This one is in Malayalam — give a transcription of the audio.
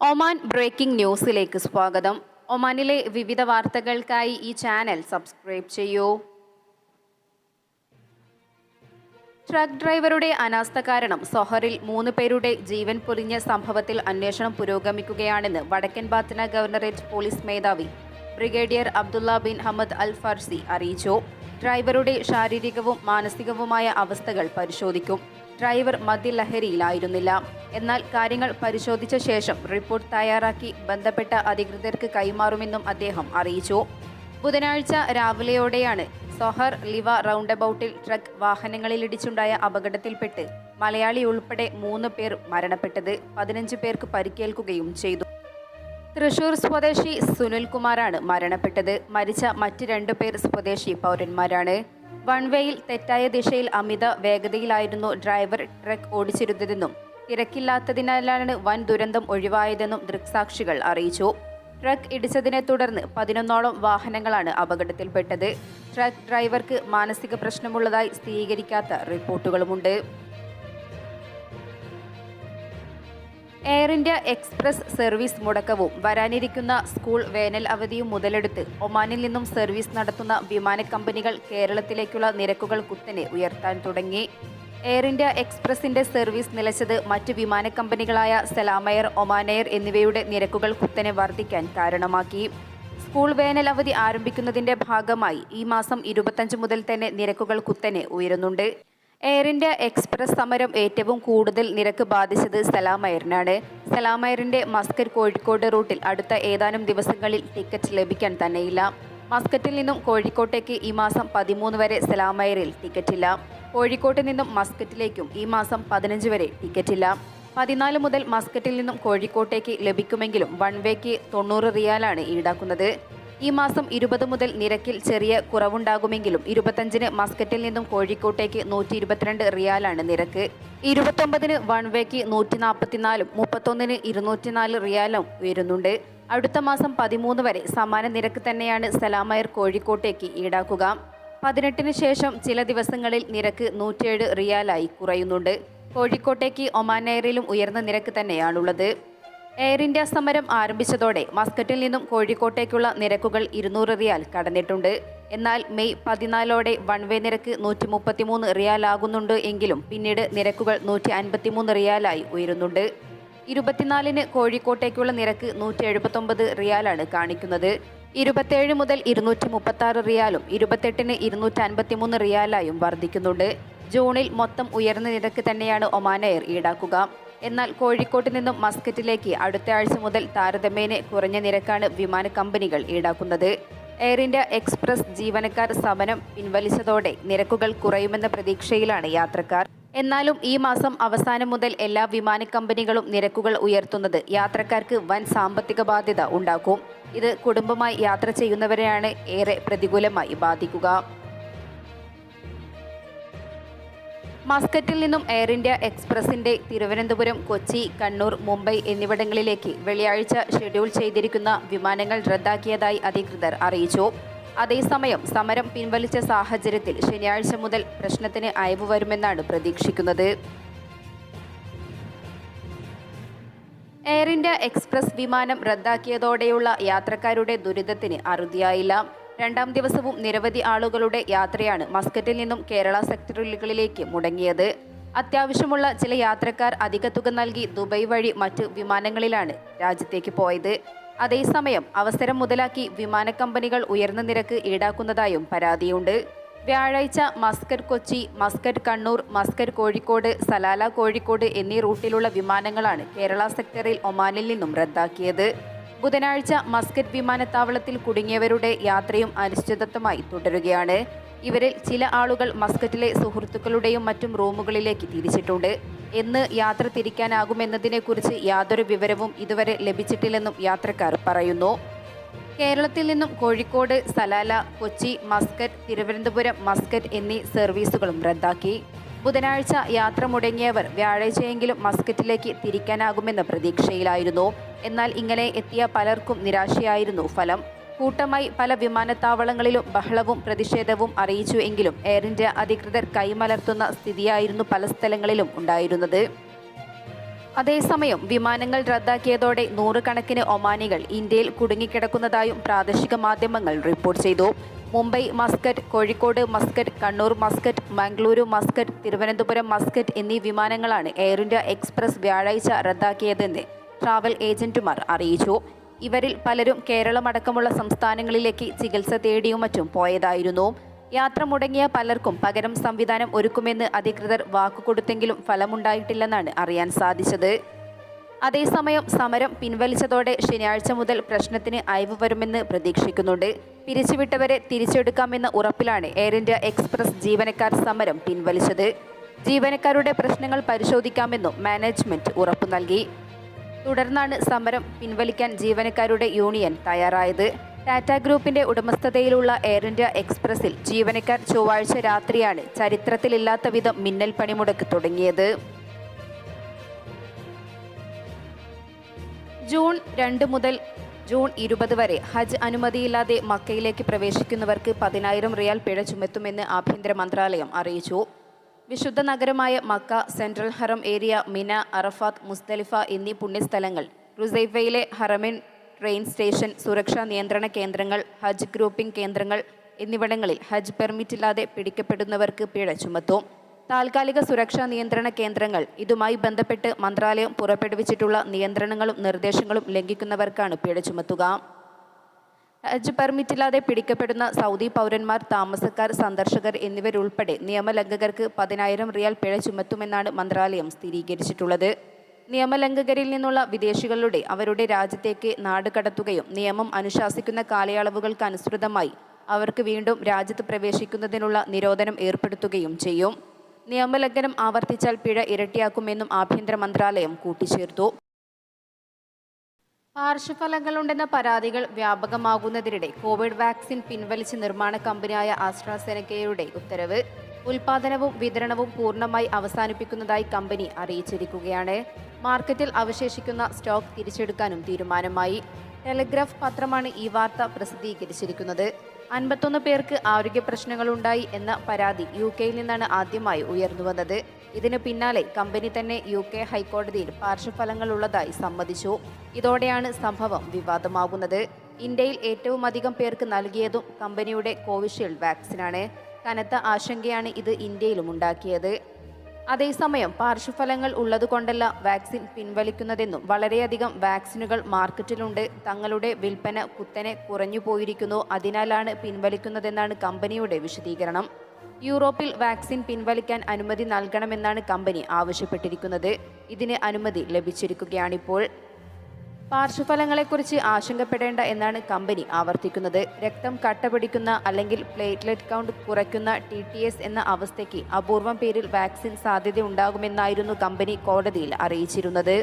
ഒമാൻ ബ്രേക്കിംഗ് ന്യൂസിലേക്ക് സ്വാഗതം. ഒമാനിലെ വിവിധ വാർത്തകൾക്കായി ഈ ചാനൽ സബ്സ്ക്രൈബ് ചെയ്യൂ. ട്രക്ക് ഡ്രൈവറുടെ അനാസ്ഥ കാരണം സൊഹറിൽ മൂന്ന് പേരുടെ ജീവൻ പൊലിഞ്ഞ സംഭവത്തിൽ അന്വേഷണം പുരോഗമിക്കുകയാണെന്ന് വടക്കൻ ബാത്തന ഗവർണറേറ്റ് പോലീസ് മേധാവി brigadier Abdullah bin Ahmed Al Farsi അറിയിച്ചു. ഡ്രൈവറുടെ ശാരീരികവും മാനസികവുമായ അവസ്ഥകൾ പരിശോധിക്കും. ഡ്രൈവർ മദ്യലഹരിയിലായിരുന്നില്ല. എന്നാൽ കാര്യങ്ങൾ പരിശോധിച്ച ശേഷം റിപ്പോർട്ട് തയ്യാറാക്കി ബന്ധപ്പെട്ട അധികൃതർക്ക് കൈമാറുമെന്നും അദ്ദേഹം അറിയിച്ചു. ബുധനാഴ്ച രാവിലെയോടെയാണ് സൊഹർ ലിവ റൗണ്ട് അബൌട്ടിൽ ട്രക്ക് വാഹനങ്ങളിലിടിച്ചുണ്ടായ അപകടത്തിൽപ്പെട്ട് മലയാളി ഉൾപ്പെടെ മൂന്ന് പേർ മരണപ്പെട്ടത്. പതിനഞ്ച് പേർക്ക് പരിക്കേൽക്കുകയും ചെയ്തു. തൃശൂർ സ്വദേശി സുനിൽകുമാറാണ് മരണപ്പെട്ടത്. മരിച്ച മറ്റ് രണ്ടു പേർ സ്വദേശി പൗരന്മാരാണ്. വൺവേയിൽ തെറ്റായ ദിശയിൽ അമിത വേഗതയിലായിരുന്നു ഡ്രൈവർ ട്രക്ക് ഓടിച്ചിരുന്നതെന്നും തിരക്കില്ലാത്തതിനാലാണ് വൻ ദുരന്തം ഒഴിവായതെന്നും ദൃക്സാക്ഷികൾ അറിയിച്ചു. ട്രക്ക് ഇടിച്ചതിനെ തുടർന്ന് പതിനൊന്നോളം വാഹനങ്ങളാണ് അപകടത്തിൽപ്പെട്ടത്. ട്രക്ക് ഡ്രൈവർക്ക് മാനസിക പ്രശ്നമുള്ളതായി സ്ഥിരീകരിക്കാത്ത റിപ്പോർട്ടുകളുമുണ്ട്. എയർ ഇന്ത്യ എക്സ്പ്രസ് സർവീസ് മുടക്കവും. വരാനിരിക്കുന്ന സ്കൂൾ വേനൽ അവധിയും മുതലെടുത്ത് ഒമാനിൽ നിന്നും സർവീസ് നടത്തുന്ന വിമാന കമ്പനികൾ കേരളത്തിലേക്കുള്ള നിരക്കുകൾ കുത്തനെ ഉയർത്താൻ തുടങ്ങി. എയർ ഇന്ത്യ എക്സ്പ്രസിന്റെ സർവീസ് നിലച്ചത് മറ്റ് വിമാന കമ്പനികളായ സലാമയർ ഒമാനയർ എന്നിവയുടെ നിരക്കുകൾ കുത്തനെ വർദ്ധിക്കാൻ കാരണമാക്കി. സ്കൂൾ വേനൽ അവധി ആരംഭിക്കുന്നതിന്റെ ഭാഗമായി ഈ മാസം ഇരുപത്തഞ്ച് മുതൽ തന്നെ നിരക്കുകൾ കുത്തനെ ഉയരുന്നുണ്ട്. എയർ ഇന്ത്യ എക്സ്പ്രസ് സമരം ഏറ്റവും കൂടുതൽ നിരക്ക് ബാധിച്ചത് സലാമയറിനാണ് സലാമയറിന്റെ മസ്കറ്റ് കോഴിക്കോട് റൂട്ടിൽ അടുത്ത ഏതാനും ദിവസങ്ങളിൽ ടിക്കറ്റ് ലഭിക്കാൻ തന്നെയില്ല. മസ്കറ്റിൽ നിന്നും കോഴിക്കോട്ടേക്ക് ഈ മാസം പതിമൂന്ന് വരെ സലാമയറിൽ ടിക്കറ്റില്ല. കോഴിക്കോട്ട് നിന്നും മസ്കറ്റിലേക്കും ഈ മാസം പതിനഞ്ച് വരെ ടിക്കറ്റില്ല. പതിനാല് മുതൽ മസ്കറ്റിൽ നിന്നും കോഴിക്കോട്ടേക്ക് ലഭിക്കുമെങ്കിലും വൺ വേക്ക് തൊണ്ണൂറ് റിയാലാണ് ഈടാക്കുന്നത്. ഈ മാസം ഇരുപത് മുതൽ നിരക്കിൽ ചെറിയ കുറവുണ്ടാകുമെങ്കിലും ഇരുപത്തഞ്ചിന് മസ്കറ്റിൽ നിന്നും കോഴിക്കോട്ടേക്ക് നൂറ്റി ഇരുപത്തിരണ്ട് റിയാലാണ് നിരക്ക്. ഇരുപത്തൊമ്പതിന് വൺ വേക്ക് നൂറ്റി നാൽപ്പത്തിനാലും മുപ്പത്തൊന്നിന് ഇരുന്നൂറ്റിനാല് റിയാലും ഉയരുന്നുണ്ട്. അടുത്ത മാസം പതിമൂന്ന് വരെ സമാന നിരക്ക് തന്നെയാണ് സലാമയർ കോഴിക്കോട്ടേക്ക് ഈടാക്കുക. പതിനെട്ടിന് ശേഷം ചില ദിവസങ്ങളിൽ നിരക്ക് നൂറ്റിയേഴ് റിയാലായി കുറയുന്നുണ്ട്. കോഴിക്കോട്ടേക്ക് ഒമാനയറിലും ഉയർന്ന നിരക്ക് തന്നെയാണുള്ളത്. എയർ ഇന്ത്യ സമരം ആരംഭിച്ചതോടെ മസ്കറ്റിൽ നിന്നും കോഴിക്കോട്ടേക്കുള്ള നിരക്കുകൾ ഇരുന്നൂറ് റിയാൽ കടന്നിട്ടുണ്ട്. എന്നാൽ മെയ് പതിനാലോടെ വൺ വേ നിരക്ക് നൂറ്റി മുപ്പത്തിമൂന്ന് റിയാലാകുന്നുണ്ട് എങ്കിലും പിന്നീട് നിരക്കുകൾ നൂറ്റി അൻപത്തിമൂന്ന് റിയാലായി ഉയരുന്നുണ്ട്. ഇരുപത്തിനാലിന് കോഴിക്കോട്ടേക്കുള്ള നിരക്ക് നൂറ്റി എഴുപത്തൊമ്പത് റിയാലാണ് കാണിക്കുന്നത്. ഇരുപത്തേഴ് മുതൽ ഇരുന്നൂറ്റി മുപ്പത്തി ആറ് റിയാലും ഇരുപത്തെട്ടിന് ഇരുന്നൂറ്റി അൻപത്തിമൂന്ന് റിയാലായും വർദ്ധിക്കുന്നുണ്ട്. ജൂണിൽ മൊത്തം ഉയർന്ന നിരക്ക് തന്നെയാണ് ഒമാൻ എയർ ഈടാക്കുക. എന്നാൽ കോഴിക്കോട്ട് നിന്നും മസ്കറ്റിലേക്ക് അടുത്ത ആഴ്ച മുതൽ താരതമ്യേന കുറഞ്ഞ നിരക്കാണ് വിമാന കമ്പനികൾ ഈടാക്കുന്നത്. എയർ ഇന്ത്യ എക്സ്പ്രസ് ജീവനക്കാർ സമരം പിൻവലിച്ചതോടെ നിരക്കുകൾ കുറയുമെന്ന പ്രതീക്ഷയിലാണ് യാത്രക്കാർ. എന്നാലും ഈ മാസം അവസാനം മുതൽ എല്ലാ വിമാന കമ്പനികളും നിരക്കുകൾ ഉയർത്തുന്നത് യാത്രക്കാർക്ക് വൻ സാമ്പത്തിക ബാധ്യത ഉണ്ടാക്കും. ഇത് കുടുംബമായി യാത്ര ചെയ്യുന്നവരെയാണ് ഏറെ പ്രതികൂലമായി ബാധിക്കുക. മസ്കറ്റിൽ നിന്നും എയർ ഇന്ത്യ എക്സ്പ്രസിന്റെ തിരുവനന്തപുരം കൊച്ചി കണ്ണൂർ മുംബൈ എന്നിവിടങ്ങളിലേക്ക് വെള്ളിയാഴ്ച ഷെഡ്യൂൾ ചെയ്തിരിക്കുന്ന വിമാനങ്ങൾ റദ്ദാക്കിയതായി അധികൃതർ അറിയിച്ചു. അതേസമയം സമരം പിൻവലിച്ച സാഹചര്യത്തിൽ ശനിയാഴ്ച മുതൽ പ്രശ്നത്തിന് അയവ് വരുമെന്നാണ് പ്രതീക്ഷിക്കുന്നത്. എയർ ഇന്ത്യ എക്സ്പ്രസ് വിമാനം റദ്ദാക്കിയതോടെയുള്ള യാത്രക്കാരുടെ ദുരിതത്തിന് അറുതിയായില്ല. രണ്ടാം ദിവസവും നിരവധി ആളുകളുടെ യാത്രയാണ് മസ്കറ്റിൽ നിന്നും കേരള സെക്ടറുകളിലേക്ക് മുടങ്ങിയത്. അത്യാവശ്യമുള്ള ചില യാത്രക്കാർ അധിക തുക നൽകി ദുബൈ വഴി മറ്റ് വിമാനങ്ങളിലാണ് രാജ്യത്തേക്ക് പോയത്. അതേസമയം അവസരം മുതലാക്കി വിമാന കമ്പനികൾ ഉയർന്ന നിരക്ക് ഈടാക്കുന്നതായും പരാതിയുണ്ട്. വ്യാഴാഴ്ച Muscat Kochi Muscat Kannur Muscat Kozhikode Salalah Kozhikode എന്നീ റൂട്ടിലുള്ള വിമാനങ്ങളാണ് കേരള സെക്ടറിൽ ഒമാനിൽ നിന്നും റദ്ദാക്കിയത്. ബുധനാഴ്ച മസ്കറ്റ് വിമാനത്താവളത്തിൽ കുടുങ്ങിയവരുടെ യാത്രയും അനിശ്ചിതത്വമായി തുടരുകയാണ്. ഇവരിൽ ചില ആളുകൾ മസ്കറ്റിലെ സുഹൃത്തുക്കളുടെയും മറ്റും റൂമുകളിലേക്ക് തിരിച്ചിട്ടുണ്ട്. എന്ന് യാത്ര തിരിക്കാനാകുമെന്നതിനെക്കുറിച്ച് യാതൊരു വിവരവും ഇതുവരെ ലഭിച്ചിട്ടില്ലെന്നും യാത്രക്കാർ പറയുന്നു. കേരളത്തിൽ നിന്നും Kozhikode Salalah Kochi Muscat Thiruvananthapuram Muscat എന്നീ സർവീസുകളും റദ്ദാക്കി. ബുധനാഴ്ച യാത്ര മുടങ്ങിയവർ വ്യാഴാഴ്ചയെങ്കിലും മസ്കറ്റിലേക്ക് തിരിക്കാനാകുമെന്ന പ്രതീക്ഷയിലായിരുന്നു. എന്നാൽ ഇങ്ങനെ എത്തിയ പലർക്കും നിരാശയായിരുന്നു ഫലം. കൂട്ടമായി പല വിമാനത്താവളങ്ങളിലും ബഹളവും പ്രതിഷേധവും അറിയിച്ചു എങ്കിലും എയർ ഇന്ത്യ അധികൃതർ കൈമലർത്തുന്ന സ്ഥിതിയായിരുന്നു പല സ്ഥലങ്ങളിലും ഉണ്ടായിരുന്നത്. അതേസമയം വിമാനങ്ങൾ റദ്ദാക്കിയതോടെ നൂറുകണക്കിന് ഒമാനികൾ ഇന്ത്യയിൽ കുടുങ്ങിക്കിടക്കുന്നതായും പ്രാദേശിക മാധ്യമങ്ങൾ റിപ്പോർട്ട് ചെയ്തു. Mumbai Muscat Kozhikode Muscat Kannur Muscat Mangaluru Muscat Thiruvananthapuram Muscat എന്നീ വിമാനങ്ങളാണ് എയർ ഇന്ത്യ എക്സ്പ്രസ് വ്യാഴാഴ്ച റദ്ദാക്കിയതെന്ന് ട്രാവൽ ഏജന്റുമാർ അറിയിച്ചു. ഇവരിൽ പലരും കേരളമടക്കമുള്ള സംസ്ഥാനങ്ങളിലേക്ക് ചികിത്സ തേടിയും മറ്റും പോയതായിരുന്നു. യാത്ര മുടങ്ങിയ പലർക്കും പകരം സംവിധാനം ഒരുക്കുമെന്ന് അധികൃതർ വാക്കുകൊടുത്തെങ്കിലും ഫലമുണ്ടായിട്ടില്ലെന്നാണ് അറിയാൻ സാധിച്ചത്. അതേസമയം സമരം പിൻവലിച്ചതോടെ ശനിയാഴ്ച മുതൽ പ്രശ്നത്തിന് അയവ് വരുമെന്ന് പ്രതീക്ഷിക്കുന്നുണ്ട്. പിരിച്ചുവിട്ടവരെ തിരിച്ചെടുക്കാമെന്ന ഉറപ്പിലാണ് എയർ ഇന്ത്യ എക്സ്പ്രസ് ജീവനക്കാർ സമരം പിൻവലിച്ചത്. ജീവനക്കാരുടെ പ്രശ്നങ്ങൾ പരിശോധിക്കാമെന്നും മാനേജ്മെന്റ് ഉറപ്പു നൽകി. തുടർന്നാണ് സമരം പിൻവലിക്കാൻ ജീവനക്കാരുടെ യൂണിയൻ തയ്യാറായത്. ടാറ്റ ഗ്രൂപ്പിന്റെ ഉടമസ്ഥതയിലുള്ള എയർ ഇന്ത്യ എക്സ്പ്രസിൽ ജീവനക്കാർ ചൊവ്വാഴ്ച രാത്രിയാണ് ചരിത്രത്തിലില്ലാത്ത വിധം മിന്നൽ പണിമുടക്ക് തുടങ്ങിയത്. ജൂൺ രണ്ട് മുതൽ ജൂൺ ഇരുപത് വരെ ഹജ്ജ് അനുമതിയില്ലാതെ മക്കയിലേക്ക് പ്രവേശിക്കുന്നവർക്ക് പതിനായിരം റിയാൽ പിഴ ചുമത്തുമെന്ന് ആഭ്യന്തര മന്ത്രാലയം അറിയിച്ചു. വിശുദ്ധ നഗരമായ മക്ക സെൻട്രൽ ഹറം ഏരിയ മിന അറഫാത്ത് മുസ്തലിഫ എന്നീ പുണ്യസ്ഥലങ്ങൾ റുസൈഫയിലെ ഹറമിൻ ട്രെയിൻ സ്റ്റേഷൻ സുരക്ഷാ നിയന്ത്രണ കേന്ദ്രങ്ങൾ ഹജ്ജ് ഗ്രൂപ്പിംഗ് കേന്ദ്രങ്ങൾ എന്നിവിടങ്ങളിൽ ഹജ്ജ് പെർമിറ്റില്ലാതെ പിടിക്കപ്പെടുന്നവർക്ക് പിഴ ചുമത്തും. താൽക്കാലിക സുരക്ഷാ നിയന്ത്രണ കേന്ദ്രങ്ങൾ ഇതുമായി ബന്ധപ്പെട്ട് മന്ത്രാലയം പുറപ്പെടുവിച്ചിട്ടുള്ള നിയന്ത്രണങ്ങളും നിർദ്ദേശങ്ങളും ലംഘിക്കുന്നവർക്കാണ് പിഴ ചുമത്തുക. ഹജ്ജ് പെർമിറ്റില്ലാതെ പിടിക്കപ്പെടുന്ന സൗദി പൗരന്മാർ താമസക്കാർ സന്ദർശകർ എന്നിവരുൾപ്പെടെ നിയമലംഘകർക്ക് പതിനായിരം റിയാൽ പിഴ ചുമത്തുമെന്നാണ് മന്ത്രാലയം സ്ഥിരീകരിച്ചിട്ടുള്ളത്. നിയമലംഘകരിൽ നിന്നുള്ള വിദേശികളുടെ അവരുടെ രാജ്യത്തേക്ക് നാട് കടത്തുകയും നിയമം അനുശാസിക്കുന്ന കാലയളവുകൾക്ക് അനുസൃതമായി അവർക്ക് വീണ്ടും രാജ്യത്ത് പ്രവേശിക്കുന്നതിനുള്ള നിരോധനം ഏർപ്പെടുത്തുകയും ചെയ്യും. നിയമലംഘനം ആവർത്തിച്ചാൽ പിഴ ഇരട്ടിയാക്കുമെന്നും ആഭ്യന്തര മന്ത്രാലയം കൂട്ടിച്ചേർത്തു. പാർശ്വഫലങ്ങളുണ്ടെന്ന പരാതികൾ വ്യാപകമാകുന്നതിനിടെ കോവിഡ് വാക്സിൻ പിൻവലിച്ച് നിർമ്മാണ കമ്പനിയായ ആസ്ട്രാസെനക്കയുടെ ഉത്തരവ്. ഉൽപാദനവും വിതരണവും പൂർണമായി അവസാനിപ്പിക്കുന്നതായി കമ്പനി അറിയിച്ചിരിക്കുകയാണ്. മാർക്കറ്റിൽ അവശേഷിക്കുന്ന സ്റ്റോക്ക് തിരിച്ചെടുക്കാനും തീരുമാനമായി. ടെലിഗ്രാഫ് പത്രമാണ് ഈ വാർത്ത പ്രസിദ്ധീകരിച്ചിരിക്കുന്നത്. അൻപത്തൊന്ന് പേർക്ക് ആരോഗ്യ പ്രശ്നങ്ങളുണ്ടായി എന്ന പരാതി യു കെയിൽ നിന്നാണ് ആദ്യമായി ഉയർന്നു വന്നത്. ഇതിന് പിന്നാലെ കമ്പനി തന്നെ യു കെ ഹൈക്കോടതിയിൽ പാർശ്വഫലങ്ങൾ ഉള്ളതായി സമ്മതിച്ചു. ഇതോടെയാണ് സംഭവം വിവാദമാകുന്നത്. ഇന്ത്യയിൽ ഏറ്റവും അധികം പേർക്ക് നൽകിയതും കമ്പനിയുടെ കോവിഷീൽഡ് വാക്സിനാണ്. കനത്ത ആശങ്കയാണ് ഇത് ഇന്ത്യയിലും ഉണ്ടാക്കിയത്. അതേസമയം പാർശ്വഫലങ്ങൾ ഉള്ളതുകൊണ്ടല്ല വാക്സിൻ പിൻവലിക്കുന്നതെന്നും വളരെയധികം വാക്സിനുകൾ മാർക്കറ്റിലുണ്ട്. തങ്ങളുടെ വിൽപ്പന കുത്തനെ കുറഞ്ഞു പോയിരിക്കുന്നു. അതിനാലാണ് പിൻവലിക്കുന്നതെന്നാണ് കമ്പനിയുടെ വിശദീകരണം. യൂറോപ്പിൽ വാക്സിൻ പിൻവലിക്കാൻ അനുമതി നൽകണമെന്നാണ് കമ്പനി ആവശ്യപ്പെട്ടിരിക്കുന്നത്. ഇതിന് അനുമതി ലഭിച്ചിരിക്കുകയാണിപ്പോൾ. പാർശ്വഫലങ്ങളെക്കുറിച്ച് ആശങ്കപ്പെടേണ്ട എന്നാണ് കമ്പനി ആവർത്തിക്കുന്നത്. രക്തം കട്ടപിടിക്കുന്ന അല്ലെങ്കിൽ പ്ലേറ്റ്ലെറ്റ് കൗണ്ട് കുറയ്ക്കുന്ന ടി ടി എസ് എന്ന അവസ്ഥയ്ക്ക് അപൂർവം പേരിൽ വാക്സിൻ സാധ്യതയുണ്ടാകുമെന്നായിരുന്നു കമ്പനി കോടതിയിൽ അറിയിച്ചിരുന്നത്.